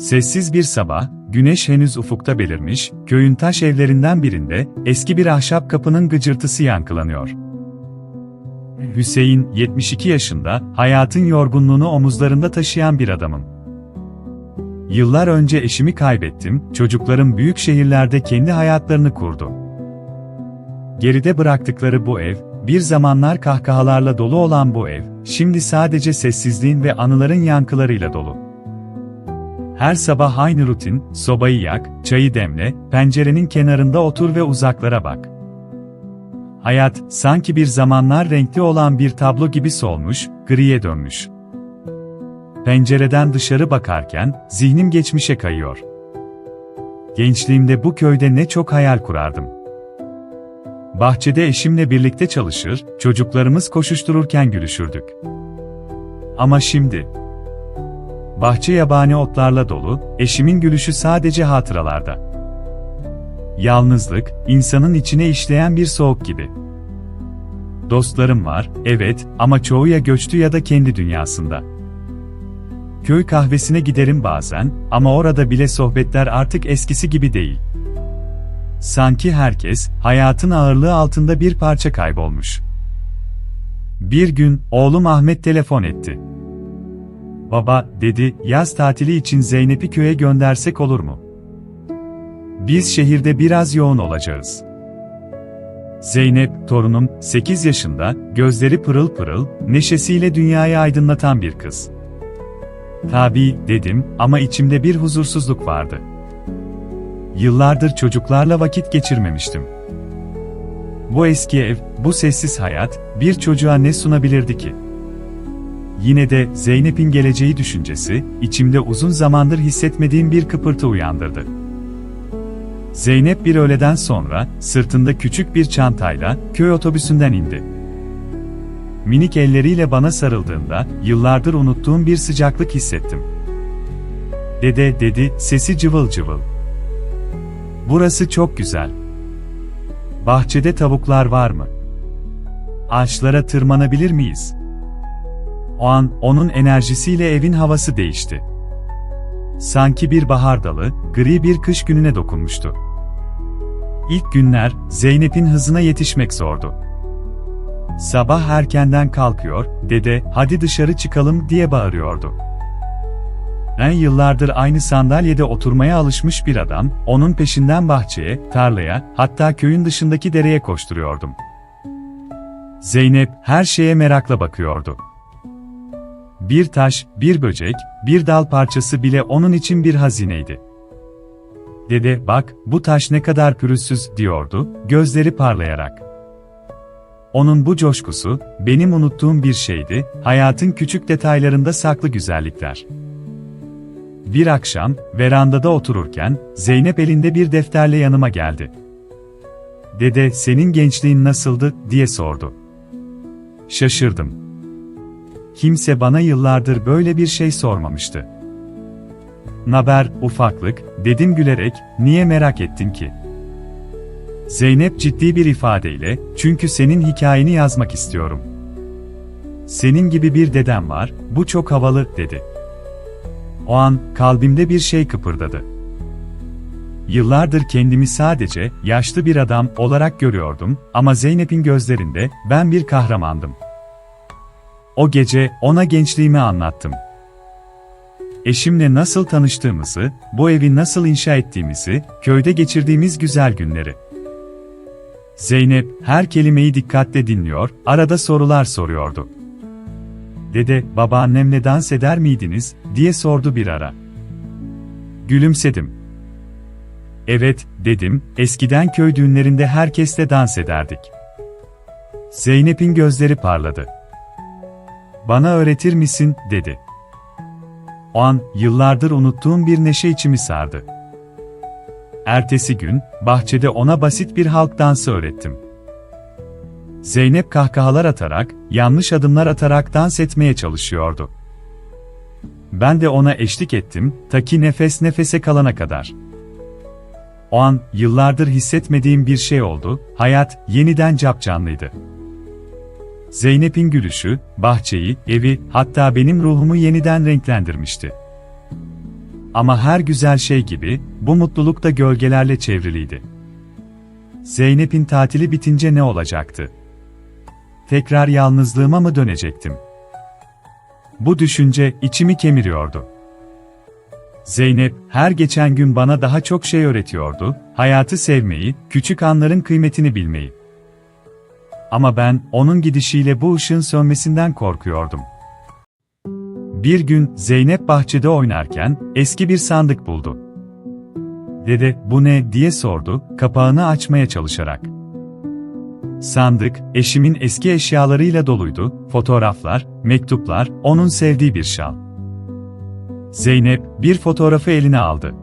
Sessiz bir sabah, güneş henüz ufukta belirmiş, köyün taş evlerinden birinde eski bir ahşap kapının gıcırtısı yankılanıyor. Hüseyin, 72 yaşında, hayatın yorgunluğunu omuzlarında taşıyan bir adamım. Yıllar önce eşimi kaybettim, çocuklarım büyük şehirlerde kendi hayatlarını kurdu. Geride bıraktıkları bu ev, bir zamanlar kahkahalarla dolu olan bu ev, şimdi sadece sessizliğin ve anıların yankılarıyla dolu. Her sabah aynı rutin, sobayı yak, çayı demle, pencerenin kenarında otur ve uzaklara bak. Hayat, sanki bir zamanlar renkli olan bir tablo gibi solmuş, griye dönmüş. Pencereden dışarı bakarken, zihnim geçmişe kayıyor. Gençliğimde bu köyde ne çok hayal kurardım. Bahçede eşimle birlikte çalışır, çocuklarımız koşuştururken gülüşürdük. Ama şimdi, bahçe yabani otlarla dolu, eşimin gülüşü sadece hatıralarda. Yalnızlık, insanın içine işleyen bir soğuk gibi. Dostlarım var, evet, ama çoğu ya göçtü ya da kendi dünyasında. Köy kahvesine giderim bazen, ama orada bile sohbetler artık eskisi gibi değil. Sanki herkes, hayatın ağırlığı altında bir parça kaybolmuş. Bir gün, oğlum Ahmet telefon etti. Baba, dedi, yaz tatili için Zeynep'i köye göndersek olur mu? Biz şehirde biraz yoğun olacağız. Zeynep, torunum, 8 yaşında, gözleri pırıl pırıl, neşesiyle dünyayı aydınlatan bir kız. Tabii, dedim, ama içimde bir huzursuzluk vardı. Yıllardır çocuklarla vakit geçirmemiştim. Bu eski ev, bu sessiz hayat, bir çocuğa ne sunabilirdi ki? Yine de Zeynep'in geleceği düşüncesi, içimde uzun zamandır hissetmediğim bir kıpırtı uyandırdı. Zeynep bir öğleden sonra, sırtında küçük bir çantayla, köy otobüsünden indi. Minik elleriyle bana sarıldığında, yıllardır unuttuğum bir sıcaklık hissettim. Dede, dedi, sesi cıvıl cıvıl. Burası çok güzel. Bahçede tavuklar var mı? Ağaçlara tırmanabilir miyiz? O an, onun enerjisiyle evin havası değişti. Sanki bir bahar dalı, gri bir kış gününe dokunmuştu. İlk günler, Zeynep'in hızına yetişmek zordu. Sabah erkenden kalkıyor, dede, hadi dışarı çıkalım diye bağırıyordu. Ben yıllardır aynı sandalyede oturmaya alışmış bir adam, onun peşinden bahçeye, tarlaya, hatta köyün dışındaki dereye koşturuyordum. Zeynep, her şeye merakla bakıyordu. Bir taş, bir böcek, bir dal parçası bile onun için bir hazineydi. Dede, bak, bu taş ne kadar pürüzsüz, diyordu, gözleri parlayarak. Onun bu coşkusu, benim unuttuğum bir şeydi, hayatın küçük detaylarında saklı güzellikler. Bir akşam, verandada otururken, Zeynep elinde bir defterle yanıma geldi. Dede, senin gençliğin nasıldı, diye sordu. Şaşırdım. Kimse bana yıllardır böyle bir şey sormamıştı. Naber, ufaklık, dedim gülerek, niye merak ettin ki? Zeynep ciddi bir ifadeyle, çünkü senin hikayeni yazmak istiyorum. Senin gibi bir dedem var, bu çok havalı, dedi. O an, kalbimde bir şey kıpırdadı. Yıllardır kendimi sadece, yaşlı bir adam olarak görüyordum, ama Zeynep'in gözlerinde, ben bir kahramandım. O gece, ona gençliğimi anlattım. Eşimle nasıl tanıştığımızı, bu evi nasıl inşa ettiğimizi, köyde geçirdiğimiz güzel günleri. Zeynep, her kelimeyi dikkatle dinliyor, arada sorular soruyordu. Dede, babaannemle dans eder miydiniz, diye sordu bir ara. Gülümsedim. Evet, dedim, eskiden köy düğünlerinde herkesle dans ederdik. Zeynep'in gözleri parladı. Bana öğretir misin, dedi. O an, yıllardır unuttuğum bir neşe içimi sardı. Ertesi gün, bahçede ona basit bir halk dansı öğrettim. Zeynep kahkahalar atarak, yanlış adımlar atarak dans etmeye çalışıyordu. Ben de ona eşlik ettim, ta ki nefes nefese kalana kadar. O an, yıllardır hissetmediğim bir şey oldu, hayat, yeniden capcanlıydı. Zeynep'in gülüşü, bahçeyi, evi, hatta benim ruhumu yeniden renklendirmişti. Ama her güzel şey gibi, bu mutluluk da gölgelerle çevriliydi. Zeynep'in tatili bitince ne olacaktı? Tekrar yalnızlığıma mı dönecektim? Bu düşünce içimi kemiriyordu. Zeynep, her geçen gün bana daha çok şey öğretiyordu, hayatı sevmeyi, küçük anların kıymetini bilmeyi. Ama ben, onun gidişiyle bu ışığın sönmesinden korkuyordum. Bir gün, Zeynep bahçede oynarken, eski bir sandık buldu. Dede, bu ne, diye sordu, kapağını açmaya çalışarak. Sandık, eşimin eski eşyalarıyla doluydu, fotoğraflar, mektuplar, onun sevdiği bir şal. Zeynep, bir fotoğrafı eline aldı.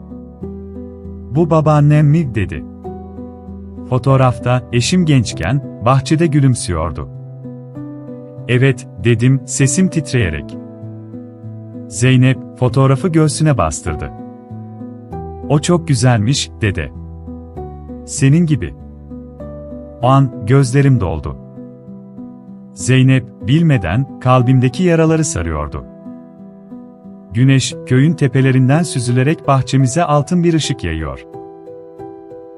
Bu babaannem mi, dedi. Fotoğrafta, eşim gençken, bahçede gülümsüyordu. Evet, dedim, sesim titreyerek. Zeynep, fotoğrafı göğsüne bastırdı. O çok güzelmiş, dede. Senin gibi. O an, gözlerim doldu. Zeynep, bilmeden, kalbimdeki yaraları sarıyordu. Güneş, köyün tepelerinden süzülerek bahçemize altın bir ışık yayıyor.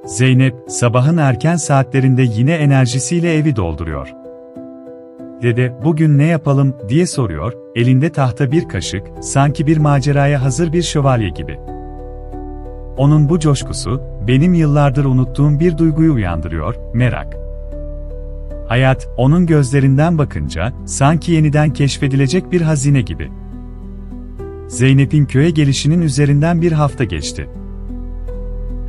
Zeynep, sabahın erken saatlerinde yine enerjisiyle evi dolduruyor. Dede, bugün ne yapalım, diye soruyor, elinde tahta bir kaşık, sanki bir maceraya hazır bir şövalye gibi. Onun bu coşkusu, benim yıllardır unuttuğum bir duyguyu uyandırıyor, merak. Hayat, onun gözlerinden bakınca, sanki yeniden keşfedilecek bir hazine gibi. Zeynep'in köye gelişinin üzerinden bir hafta geçti.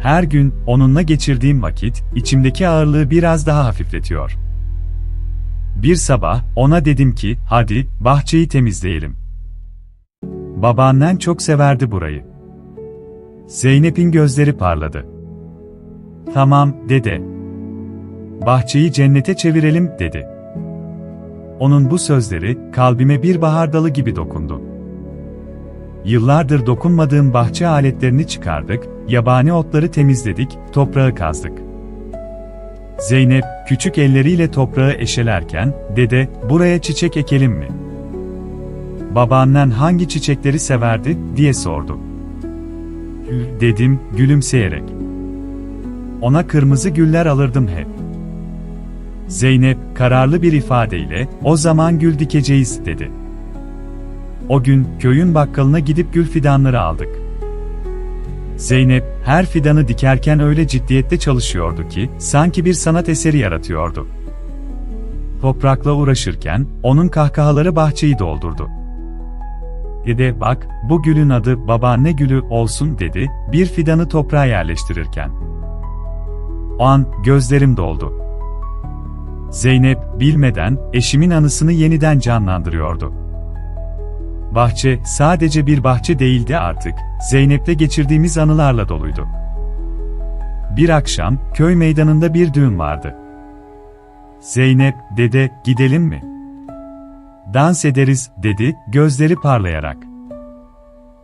Her gün, onunla geçirdiğim vakit, içimdeki ağırlığı biraz daha hafifletiyor. Bir sabah, ona dedim ki, hadi, bahçeyi temizleyelim. Babaannen çok severdi burayı. Zeynep'in gözleri parladı. Tamam, dede. Bahçeyi cennete çevirelim, dedi. Onun bu sözleri, kalbime bir bahar dalı gibi dokundu. Yıllardır dokunmadığım bahçe aletlerini çıkardık, yabani otları temizledik, toprağı kazdık. Zeynep, küçük elleriyle toprağı eşelerken, dede, buraya çiçek ekelim mi? Babaannen hangi çiçekleri severdi, diye sordu. Dedim, gülümseyerek. Ona kırmızı güller alırdım hep. Zeynep, kararlı bir ifadeyle, o zaman gül dikeceğiz, dedi. O gün, köyün bakkalına gidip gül fidanları aldık. Zeynep, her fidanı dikerken öyle ciddiyetle çalışıyordu ki, sanki bir sanat eseri yaratıyordu. Toprakla uğraşırken, onun kahkahaları bahçeyi doldurdu. Dede bak, bu gülün adı babaanne gülü olsun dedi, bir fidanı toprağa yerleştirirken. O an, gözlerim doldu. Zeynep, bilmeden, eşimin anısını yeniden canlandırıyordu. Bahçe, sadece bir bahçe değildi artık, Zeynep'te geçirdiğimiz anılarla doluydu. Bir akşam, köy meydanında bir düğün vardı. Zeynep, dede, gidelim mi? Dans ederiz, dedi, gözleri parlayarak.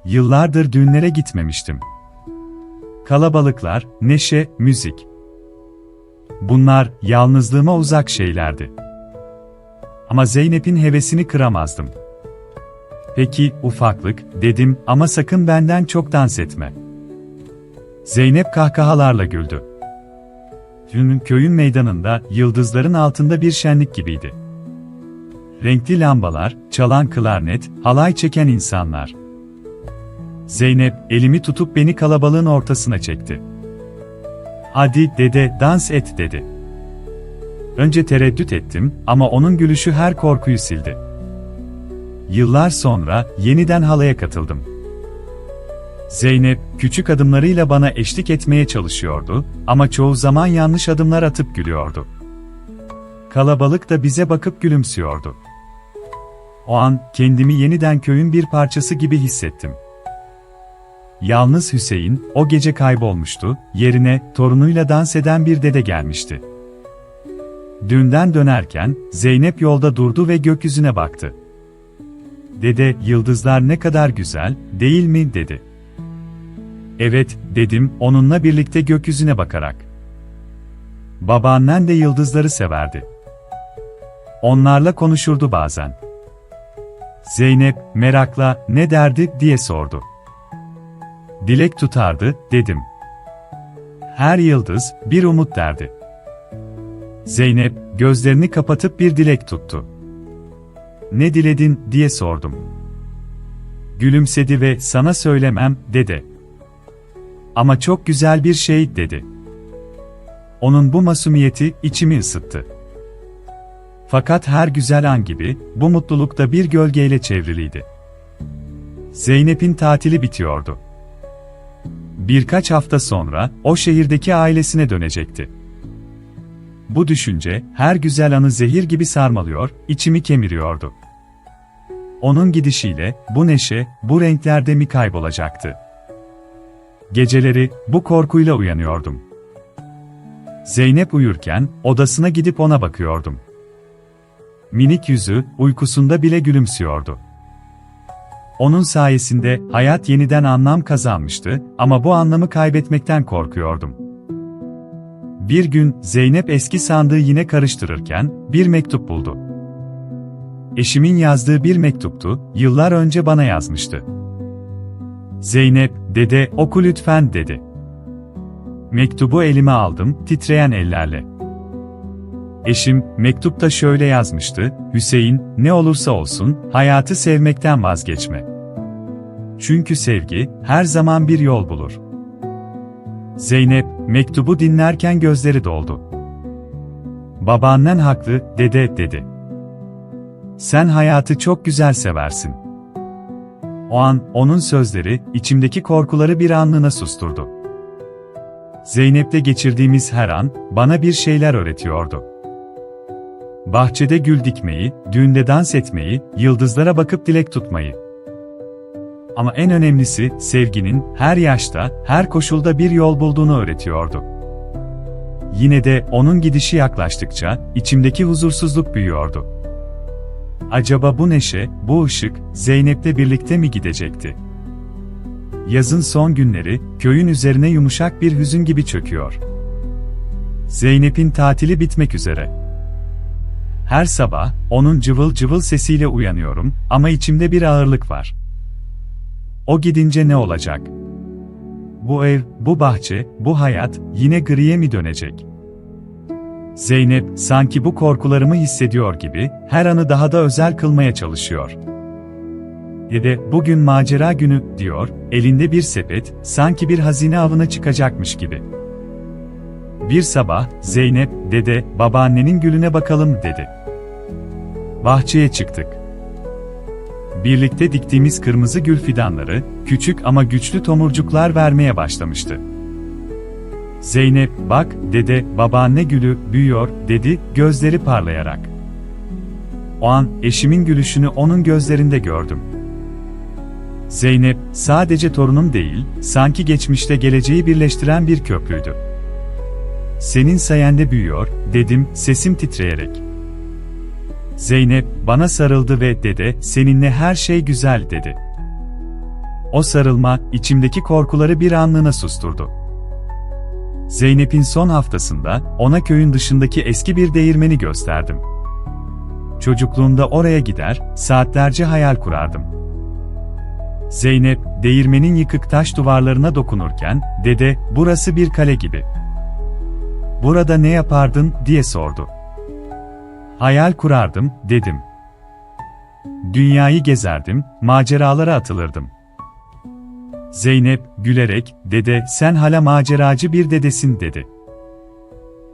Yıllardır düğünlere gitmemiştim. Kalabalıklar, neşe, müzik. Bunlar, yalnızlığıma uzak şeylerdi. Ama Zeynep'in hevesini kıramazdım. Peki, ufaklık, dedim ama sakın benden çok dans etme. Zeynep kahkahalarla güldü. Dün köyün meydanında, yıldızların altında bir şenlik gibiydi. Renkli lambalar, çalan klarnet, halay çeken insanlar. Zeynep, elimi tutup beni kalabalığın ortasına çekti. Hadi dede, dans et dedi. Önce tereddüt ettim ama onun gülüşü her korkuyu sildi. Yıllar sonra yeniden halaya katıldım. Zeynep, küçük adımlarıyla bana eşlik etmeye çalışıyordu ama çoğu zaman yanlış adımlar atıp gülüyordu. Kalabalık da bize bakıp gülümsüyordu. O an kendimi yeniden köyün bir parçası gibi hissettim. Yalnız Hüseyin o gece kaybolmuştu, yerine torunuyla dans eden bir dede gelmişti. Dünden dönerken Zeynep yolda durdu ve gökyüzüne baktı. Dede, yıldızlar ne kadar güzel, değil mi, dedi. Evet, dedim, onunla birlikte gökyüzüne bakarak. Babaannen de yıldızları severdi. Onlarla konuşurdu bazen. Zeynep, merakla, ne derdi, diye sordu. dilek tutardı, dedim. Her yıldız, bir umut derdi. Zeynep, gözlerini kapatıp bir dilek tuttu. Ne diledin, diye sordum. Gülümsedi ve sana söylemem, dedi. Ama çok güzel bir şey, dedi. Onun bu masumiyeti, içimi ısıttı. Fakat her güzel an gibi, bu mutluluk da bir gölgeyle çevriliydi. Zeynep'in tatili bitiyordu. Birkaç hafta sonra, o şehirdeki ailesine dönecekti. Bu düşünce, her güzel anı zehir gibi sarmalıyor, içimi kemiriyordu. Onun gidişiyle, bu neşe, bu renklerde mi kaybolacaktı? Geceleri, bu korkuyla uyanıyordum. Zeynep uyurken, odasına gidip ona bakıyordum. Minik yüzü, uykusunda bile gülümsüyordu. Onun sayesinde hayat yeniden anlam kazanmıştı ama bu anlamı kaybetmekten korkuyordum. Bir gün Zeynep eski sandığı yine karıştırırken bir mektup buldu. Eşimin yazdığı bir mektuptu, yıllar önce bana yazmıştı. Zeynep, dede, oku lütfen dedi. Mektubu elime aldım, titreyen ellerle. Eşim, mektupta şöyle yazmıştı, Hüseyin, ne olursa olsun, hayatı sevmekten vazgeçme. Çünkü sevgi, her zaman bir yol bulur. Zeynep, mektubu dinlerken gözleri doldu. Babaannen haklı, dede, dedi. Sen hayatı çok güzel seversin. O an, onun sözleri, içimdeki korkuları bir anlığına susturdu. Zeynep'te geçirdiğimiz her an, bana bir şeyler öğretiyordu. Bahçede gül dikmeyi, düğünde dans etmeyi, yıldızlara bakıp dilek tutmayı. Ama en önemlisi, sevginin, her yaşta, her koşulda bir yol bulduğunu öğretiyordu. Yine de, onun gidişi yaklaştıkça, içimdeki huzursuzluk büyüyordu. Acaba bu neşe, bu ışık, Zeynep'le birlikte mi gidecekti? Yazın son günleri, köyün üzerine yumuşak bir hüzün gibi çöküyor. Zeynep'in tatili bitmek üzere. Her sabah, onun cıvıl cıvıl sesiyle uyanıyorum ama içimde bir ağırlık var. O gidince ne olacak? Bu ev, bu bahçe, bu hayat, yine griye mi dönecek? Zeynep, sanki bu korkularımı hissediyor gibi, her anı daha da özel kılmaya çalışıyor. Dede, bugün macera günü, diyor, elinde bir sepet, sanki bir hazine avına çıkacakmış gibi. Bir sabah, Zeynep, dede, babaannenin gülüne bakalım, dedi. Bahçeye çıktık. Birlikte diktiğimiz kırmızı gül fidanları, küçük ama güçlü tomurcuklar vermeye başlamıştı. Zeynep, bak, dede, babaanne gülü, büyüyor, dedi, gözleri parlayarak. O an, eşimin gülüşünü onun gözlerinde gördüm. Zeynep, sadece torunum değil, sanki geçmişte geleceği birleştiren bir köprüydü. Senin sayende büyüyor, dedim, sesim titreyerek. Zeynep, bana sarıldı ve dede, seninle her şey güzel, dedi. O sarılma, içimdeki korkuları bir anlığına susturdu. Zeynep'in son haftasında, ona köyün dışındaki eski bir değirmeni gösterdim. Çocukluğumda oraya gider, saatlerce hayal kurardım. Zeynep, değirmenin yıkık taş duvarlarına dokunurken, dede, burası bir kale gibi. Burada ne yapardın, diye sordu. Hayal kurardım, dedim. Dünyayı gezerdim, maceralara atılırdım. Zeynep, gülerek, dede, sen hala maceracı bir dedesin, dedi.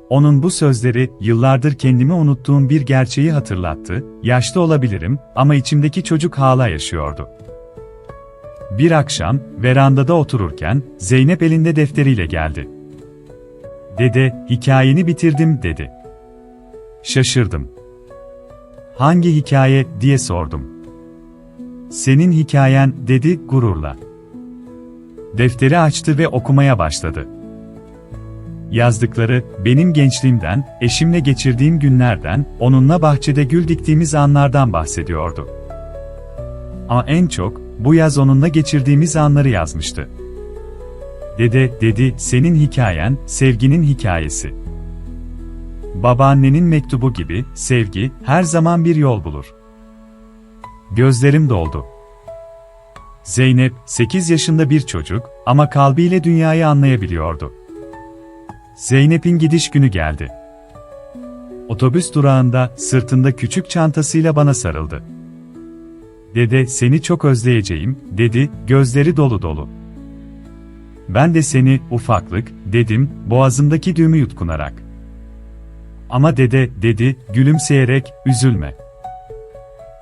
Onun bu sözleri, yıllardır kendimi unuttuğum bir gerçeği hatırlattı, yaşlı olabilirim, ama içimdeki çocuk hala yaşıyordu. Bir akşam, verandada otururken, Zeynep elinde defteriyle geldi. Dede, hikayeni bitirdim, dedi. Şaşırdım. Hangi hikaye, diye sordum. Senin hikayen, dedi, gururla. Defteri açtı ve okumaya başladı. Yazdıkları, benim gençliğimden, eşimle geçirdiğim günlerden, onunla bahçede gül diktiğimiz anlardan bahsediyordu. Ama en çok, bu yaz onunla geçirdiğimiz anları yazmıştı. Dede, dedi, senin hikayen, sevginin hikayesi. Babaannenin mektubu gibi, sevgi, her zaman bir yol bulur. Gözlerim doldu. Zeynep, 8 yaşında bir çocuk, ama kalbiyle dünyayı anlayabiliyordu. Zeynep'in gidiş günü geldi. Otobüs durağında sırtında küçük çantasıyla bana sarıldı. Dede seni çok özleyeceğim, dedi, gözleri dolu dolu. Ben de seni, ufaklık, dedim, boğazımdaki düğümü yutkunarak. Ama dede, dedi, gülümseyerek, üzülme.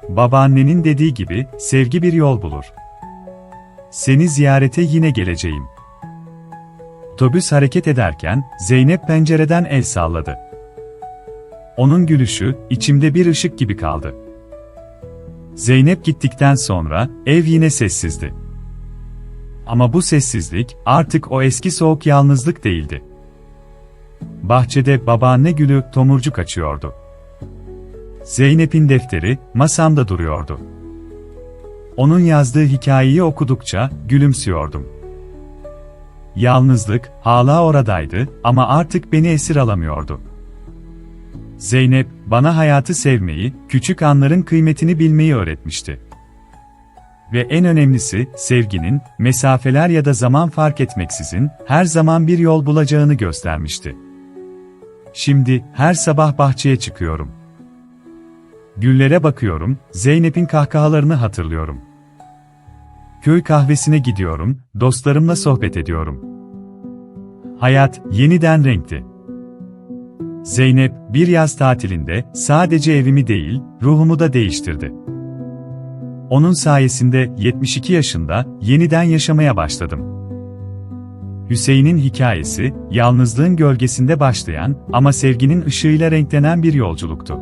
Babaannenin dediği gibi, sevgi bir yol bulur. Seni ziyarete yine geleceğim. Otobüs hareket ederken, Zeynep pencereden el salladı. Onun gülüşü, içimde bir ışık gibi kaldı. Zeynep gittikten sonra, ev yine sessizdi. Ama bu sessizlik, artık o eski soğuk yalnızlık değildi. Bahçede babaanne gülü tomurcuk açıyordu. Zeynep'in defteri, masamda duruyordu. Onun yazdığı hikayeyi okudukça, gülümsüyordum. Yalnızlık, hala oradaydı ama artık beni esir alamıyordu. Zeynep, bana hayatı sevmeyi, küçük anların kıymetini bilmeyi öğretmişti. Ve en önemlisi, sevginin, mesafeler ya da zaman fark etmeksizin, her zaman bir yol bulacağını göstermişti. Şimdi, her sabah bahçeye çıkıyorum. Güllere bakıyorum, Zeynep'in kahkahalarını hatırlıyorum. Köy kahvesine gidiyorum, dostlarımla sohbet ediyorum. Hayat, yeniden renkti. Zeynep, bir yaz tatilinde, sadece evimi değil, ruhumu da değiştirdi. Onun sayesinde 72 yaşında yeniden yaşamaya başladım. Hüseyin'in hikayesi, yalnızlığın gölgesinde başlayan ama sevginin ışığıyla renklenen bir yolculuktu.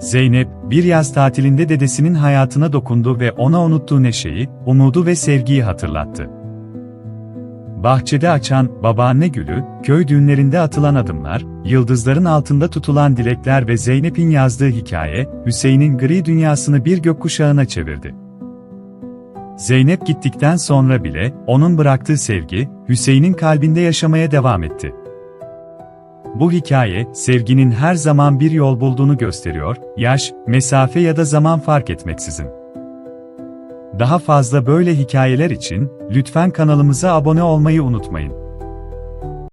Zeynep, bir yaz tatilinde dedesinin hayatına dokundu ve ona unuttuğu neşeyi, umudu ve sevgiyi hatırlattı. Bahçede açan babaanne gülü, köy düğünlerinde atılan adımlar, yıldızların altında tutulan dilekler ve Zeynep'in yazdığı hikaye, Hüseyin'in gri dünyasını bir gökkuşağına çevirdi. Zeynep gittikten sonra bile, onun bıraktığı sevgi, Hüseyin'in kalbinde yaşamaya devam etti. Bu hikaye, sevginin her zaman bir yol bulduğunu gösteriyor, yaş, mesafe ya da zaman fark etmeksizin. Daha fazla böyle hikayeler için lütfen kanalımıza abone olmayı unutmayın.